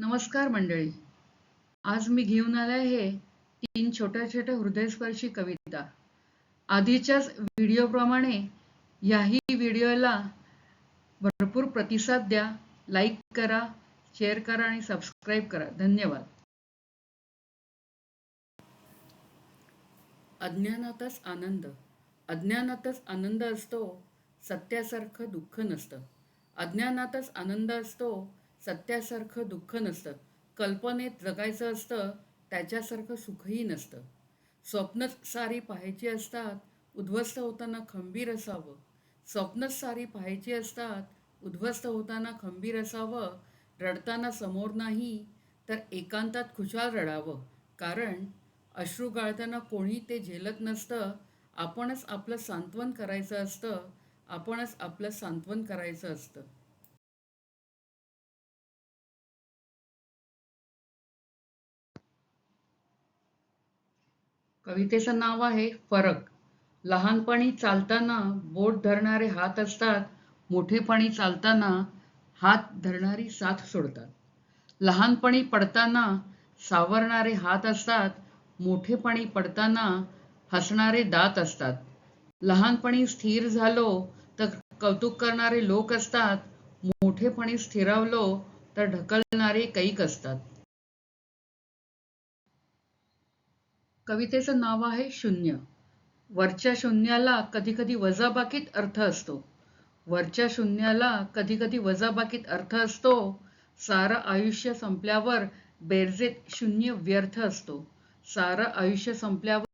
नमस्कार मंडळी. आज मी घेऊन आले हे तीन छोट्या छोट्या हृदयस्पर्शी कविता. आधीच्याच व्हिडिओप्रमाणे याही व्हिडिओला भरपूर प्रतिसाद द्या लाईक करा शेअर करा आणि सबस्क्राईब करा. धन्यवाद. अज्ञानातच आनंद. अज्ञानातच आनंद असतो सत्यासारखं दुःख नसतं. अज्ञानातच आनंद असतो सत्यासारखं दुःख नसतं. कल्पनेत जगायचं असतं त्याच्यासारखं सुखही नसतं. स्वप्नच सारी पाहायची असतात उद्ध्वस्त होताना खंबीर असावं. स्वप्नच सारी पाहायची असतात उद्ध्वस्त होताना खंबीर असावं. रडताना समोर नाही तर एकांतात खुशाल रडावं. कारण अश्रू गाळताना कोणी ते झेलत नसतं. आपणच आपलं सांत्वन करायचं असतं. आपणच आपलं सांत्वन करायचं असतं. कवितेचं नाव आहे फरक. लहानपणी चालताना बोट धरणारे हात असतात मोठेपणी चालताना हात धरणारी साथ सोडतात. लहानपणी पडताना सावरणारे हात असतात मोठेपणी पडताना हसणारे दात असतात. लहानपणी स्थिर झालो तर कौतुक करणारे लोक असतात मोठेपणी स्थिरावलो तर ढकलणारे कैक असतात. कवितेचं नाव आहे शून्य. वरच्या शून्याला कधी कधी वजाबाकीत अर्थ असतो. वरच्या शून्याला कधी कधी वजाबाकीत अर्थ असतो. सारं आयुष्य संपल्यावर बेरजेत शून्य व्यर्थ असतो. सारं आयुष्य संपल्यावर